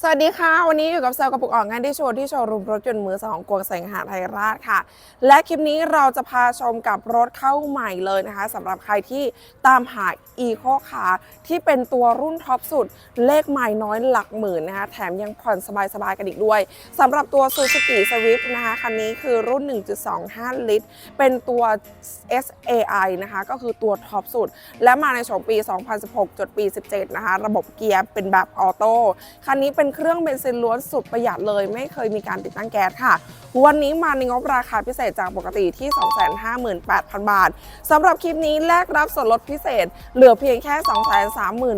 สวัสดีค่ะ วันนี้อยู่กับเซลกระปุกอ่องงานที่โชว์ที่โชว์รูมรถยนต์มือสองกวงแสงหาไทยราชค่ะ และคลิปนี้เราจะพาชมกับรถเข้าใหม่เลยนะคะสำหรับใครที่ตามหา e c o ขาที่เป็นตัวรุ่นท็อปสุด เลขใหม่น้อยหลักหมื่นนะคะแถมยังผ่อนสบายๆกันอีกด้วยสำหรับตัว Suzuki Swift นะคะคันนี้คือรุ่น 1.25 ลิตร เป็นตัว SAI นะคะก็คือตัวท็อปสุด และมาในโฉมปี 2016จดปี 17 นะคะระบบเกียร์เป็นแบบออโต้คันนี้เป็นเครื่องเบนซินล้วนสุดประหยัดเลย ไม่เคยมีการติดตั้งแก๊สค่ะ วันนี้มาในงบราคาพิเศษจากปกติที่ 258,000 บาทสำหรับคลิปนี้แลกรับส่วนลดพิเศษ เหลือเพียงแค่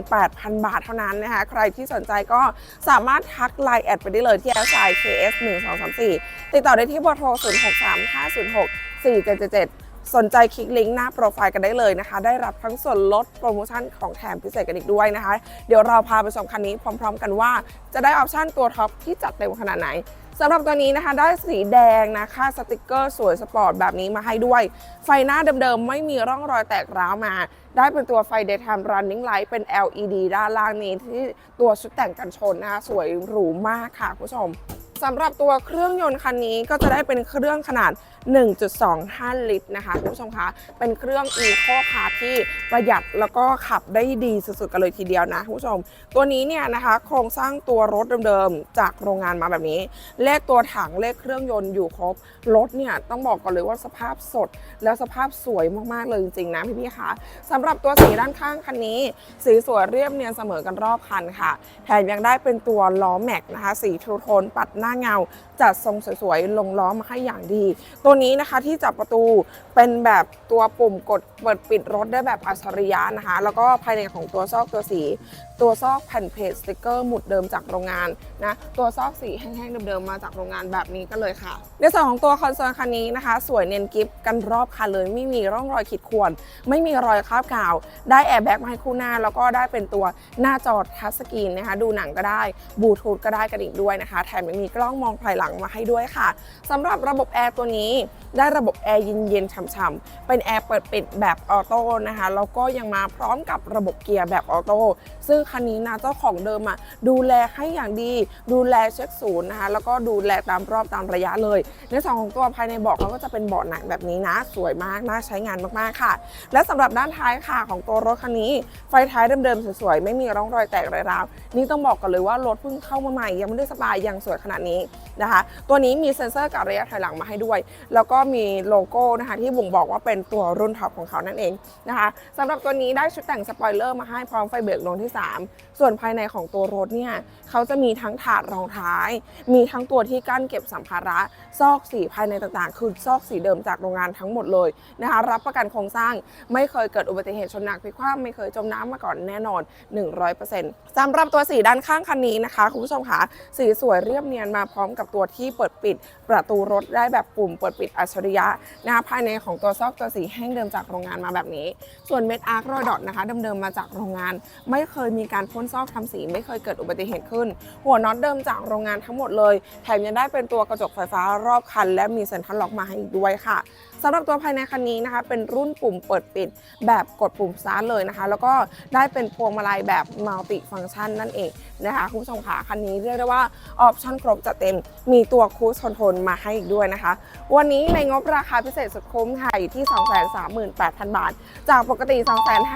238,000 บาทเท่านั้นนะคะ ใครที่สนใจก็สามารถทักไลน์แอดไปได้เลยที่ s i KS 1 2 3 4ติดต่อได้ที่เบอร์โทร 063 506 4777 สนใจคลิกลิงก์หน้าโปรไฟล์กันได้เลยนะคะ ได้รับทั้งส่วนลดโปรโมชั่นของแถมพิเศษกันอีกด้วยนะคะ เดี๋ยวเราพาไปชมคันนี้พร้อม ๆ กันว่า จะได้ออปชั่นตัวท็อปที่จัดเต็มขนาดไหนสำหรับตัวนี้นะคะได้สีแดงนะคะสติกเกอร์สวยสปอร์ตแบบนี้มาให้ด้วย ไฟหน้าเดิมๆ ไม่มีร่องรอยแตกร้าวมา ได้เป็นตัวไฟ daytime running light เป็น LED ด้านล่างนี้ที่ตัวชุดแต่งกันชนนะคะสวยหรูมากค่ะคุณผู้ชม สำหรับตัวเครื่องยนต์คันนี้ก็จะได้เป็นเครื่องขนาด 1.25 ลิตรนะคะคุณผู้ชมคะ เป็นเครื่อง Eco Car ที่ประหยัดแล้วก็ขับได้ดีสุดๆกันเลยทีเดียวนะคุณผู้ชม ตัวนี้เนี่ยนะคะ โครงสร้างตัวรถเดิมๆ จากโรงงานมาแบบนี้ เลขตัวถังเลขเครื่องยนต์อยู่ครบ รถเนี่ยต้องบอกก่อนเลยว่าสภาพสด แล้วสภาพสวยมากๆเลยจริงๆนะพี่ๆคะสำหรับตัวสีด้านข้างคันนี้ สีสวยเรียบเนียนเสมอกันรอบคันค่ะ แถมยังได้เป็นตัวล้อแม็กนะคะ สีทูโทนปัดหน้าเงา จัดทรงสวยๆลงล้อมาให้อย่างดี ตัวนี้นะคะที่จับประตูเป็นแบบตัวปุ่มกดเปิดปิดรถได้แบบอัจฉริยะนะคะ แล้วก็ภายในของตัวซอกตัวสี ตัวซอกแผ่นเพจสติกเกอร์หมุดเดิมจากโรงงานนะตัวซอกสีแห้งๆเดิมๆมาจากโรงงานแบบนี้กันเลยค่ะ ในส่วนของตัวคอนโซลคันนี้นะคะ สวยเนียนกิฟกันรอบคันเลยไม่มีร่องรอยขีดข่วนไม่มีรอยคราบกาว ได้แอร์แบ็กมาให้คู่หน้า แล้วก็ได้เป็นตัวหน้าจอทัชสกรีนนะคะ ดูหนังก็ได้บลูทูธก็ได้กันอีกด้วยนะคะ แถมยังมีกล้องมองภายหลังมาให้ด้วยค่ะสำหรับระบบแอร์ตัวนี้ได้ระบบแอร์เย็นๆฉ่ำๆเป็นแอร์เปิดปิดแบบออโต้นะคะแล้วก็ยังมาพร้อมกับระบบเกียร์แบบออโต้ซึ่งคันนี้นะเจ้าของเดิมอะดูแลให้อย่างดี ดูแลเช็คศูนย์นะคะแล้วก็ดูแลตามรอบตามระยะเลย ในส่วนของตัวภายในเบาะเขาก็จะเป็นเบาะหนังแบบนี้นะ สวยมากน่าใช้งานมากๆค่ะ และสำหรับด้านท้ายค่ะของตัวรถคันนี้ ไฟท้ายเดิมๆสวยๆไม่มีร่องรอยแตกรอยร้าวนี่ต้องบอกกันเลยว่ารถเพิ่งเข้ามาใหม่ยังไม่ได้สบายยังสวยขนาดนี้นะคะ ตัวนี้มีเซ็นเซอร์กับระยะถอยหลังมาให้ด้วย แล้วก็มีโลโก้นะคะที่บ่งบอกว่าเป็นตัวรุ่นท็อปของเขานั่นเองนะคะสำหรับตัวนี้ได้ชุดแต่งสปอยเลอร์มาให้พร้อมไฟเบรกดวงที่ 3 ส่วนภายในของตัวรถเนี่ยเขาจะมีทั้งถาดรองท้าย มีทั้งตัวที่กั้นเก็บสัมภาระ ซอกสีภายในต่างๆ คือซอกสีเดิมจากโรงงานทั้งหมดเลยนะคะรับประกันโครงสร้างไม่เคยเกิดอุบัติเหตุชนหนักพิคว่ำไม่เคยจมน้ำมาก่อนแน่นอน 100%สำหรับตัวสีด้านข้างคันนี้นะคะคุณผู้ชมคะสีสวยเรียบเนียนมาพร้อมกับตัวที่เปิดปิดประตูรถได้แบบปุ่มเปิดปิดอัจฉริยะนะคะภายในของตัวซอกตัวสีแห้งเดิมจากโรงงานมาแบบนี้ ส่วนเม็ดอาร์ครอยดอทนะคะเดิมๆมาจากโรงงาน ไม่เคยมีการพ่นซอกทำสี ไม่เคยเกิดอุบัติเหตุขึ้น หัวน็อตเดิมจากโรงงานทั้งหมดเลย แถมยังได้เป็นตัวกระจกไฟฟ้ารอบคัน และมีเซ็นทรัลล็อกมาให้อีกด้วยค่ะสำหรับตัวภายในคันนี้นะคะ เป็นรุ่นปุ่มเปิดปิดแบบกดปุ่มสตาเลยนะคะ แล้วก็ได้เป็นพวงมาลัยแบบมัลติฟังก์ชันนั่นเองนะคะคุณผู้ชมค่ะคันนี้เรียกได้ว่าออปชั่นครบจัดเต็ม มีตัวคูสคอนโทรลมาให้อีกด้วยนะคะ วันนี้ในงบราคาพิเศษสุดคุ้มค่ะอยู่ที่ 238,000 บาท จากปกติ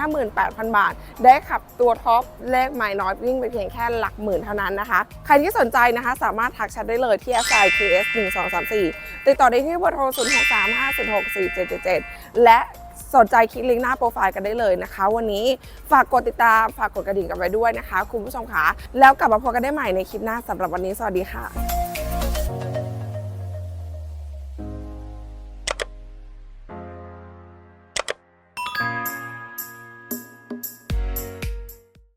258,000 บาท ได้ขับตัวท็อปเลขไมล์น้อยวิ่งไปเพียงแค่หลักหมื่นเท่านั้นนะคะ ใครที่สนใจนะคะสามารถทักแชทได้เลยที่ s i KS 1 2 3 4ติดต่อได้ที่เบอร์โทร 0 6 3 5 0 6 4 7 7 7 และ สนใจคลิกลิงก์หน้าโปรไฟล์กันได้เลยนะคะ วันนี้ฝากกดติดตามฝากกดกระดิ่งกันไว้ด้วยนะคะ คุณผู้ชมคะแล้วกลับมาพบกันได้ใหม่ในคลิปหน้าสำหรับวันนี้สวัสดีค่ะ